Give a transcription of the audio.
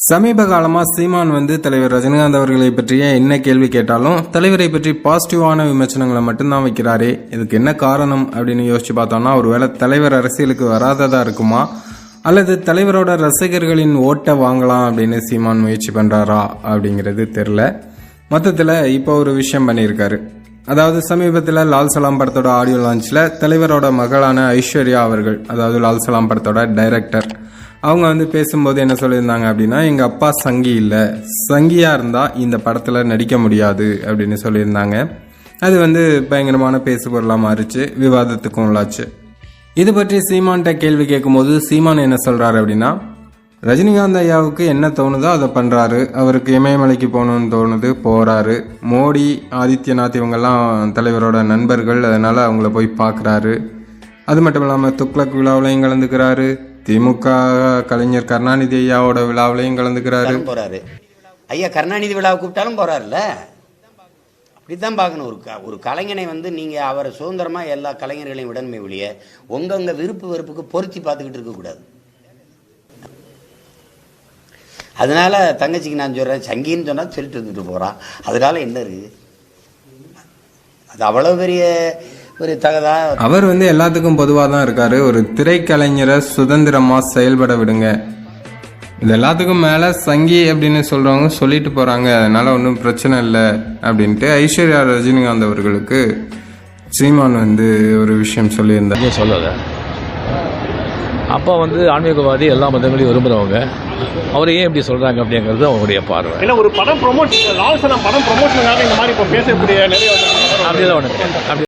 சமீப காலமாக சீமான் வந்து தலைவர் ரஜினிகாந்த் அவர்களை பற்றிய என்ன கேள்வி கேட்டாலும் தலைவரை பற்றி பாசிட்டிவான விமர்சனங்களை மட்டும்தான் வைக்கிறாரே இதுக்கு என்ன காரணம் அப்படின்னு யோசிச்சு பார்த்தோம்னா ஒருவேளை தலைவர் அரசியலுக்கு வராததா இருக்குமா? அல்லது தலைவரோட ரசிகர்களின் ஓட்டை வாங்கலாம் அப்படின்னு சீமான் முயற்சி பண்றாரா அப்படிங்கிறது தெரில மொத்தத்தில் இப்போ ஒரு விஷயம் பண்ணியிருக்காரு. அதாவது சமீபத்தில் லால் சலாம் படத்தோட ஆடியோ லான்ச்சில் தலைவரோட மகளான ஐஸ்வர்யா அவர்கள் அதாவது லால் சலாம் படத்தோட டைரக்டர் அவங்க வந்து பேசும்போது என்ன சொல்லியிருந்தாங்க அப்படின்னா எங்கள் அப்பா சங்கி இல்லை. சங்கியாக இருந்தால் இந்த படத்தில் நடிக்க முடியாது அப்படின்னு சொல்லியிருந்தாங்க. அது வந்து பயங்கரமான பேசு பொருளாக மாறிச்சு விவாதத்துக்கும் உள்ளாச்சு. இது பற்றி சீமான்கிட்ட கேள்வி கேட்கும்போது சீமான் என்ன சொல்கிறாரு அப்படின்னா ரஜினிகாந்த் ஐயாவுக்கு என்ன தோணுதோ அதை பண்ணுறாரு அவருக்கு இமயமலைக்கு போகணும்னு தோணுது போகிறாரு மோடி ஆதித்யநாத் இவங்கெல்லாம் தலைவரோட நண்பர்கள் அதனால் அவங்கள போய் பார்க்குறாரு. அது மட்டும் இல்லாமல் துக்ளக் விழாவிலையும் கலந்துக்கிறாரு. திமுக கலைஞர் கருணாநிதி ஐயாவோட விழாவிலையும் கலந்துக்கிறாரு. போறாரு. ஐயா கருணாநிதி விழாவை கூப்பிட்டாலும் போறாருல்ல? அப்படித்தான் பார்க்கணும். ஒரு க ஒரு கலைஞனை வந்து நீங்கள் அவரை சுதந்திரமாக எல்லா கலைஞர்களையும் விடணுமே ஒழிய உங்கவுங்க விருப்பு வெறுப்புக்கு பொருத்தி பார்த்துக்கிட்டு இருக்கக்கூடாது அதனால தங்கச்சிக்கு நான் சொல்கிறேன் சங்கின்னு சொன்னால் சொல்லிட்டு வந்துட்டு போகிறான் அதனால என்ன இருக்குது அது அவ்வளோ பெரிய ஒரு தகதா அவர் வந்து எல்லாத்துக்கும் பொதுவாக தான் இருக்காரு. ஒரு திரைக்கலைஞரை சுதந்திரமா செயல்பட விடுங்க. இது எல்லாத்துக்கும் மேலே சங்கி அப்படின்னு சொல்றவங்க சொல்லிட்டு போறாங்க. அதனால ஒன்றும் பிரச்சனை இல்லை அப்படின்ட்டு ஐஸ்வர்யா ரஜினிகாந்த் அவர்களுக்கு சீமான் வந்து ஒரு விஷயம் சொல்லியிருந்தார். எதுவும் சொல்லலை. அப்பா வந்து ஆன்மீகவாதி எல்லா மதங்களையும் விரும்புகிறவங்க அவர் ஏன் இப்படி சொல்கிறாங்க அப்படிங்கிறது அவங்களுடைய பார்வை. ஏன்னா ஒரு படம் ப்ரொமோஷன் லால் சலாம் படம் ப்ரொமோஷனுக்காக இந்த மாதிரி இப்போ பேசக்கூடிய நிறைய அப்படிலாம் ஒன்று அப்படி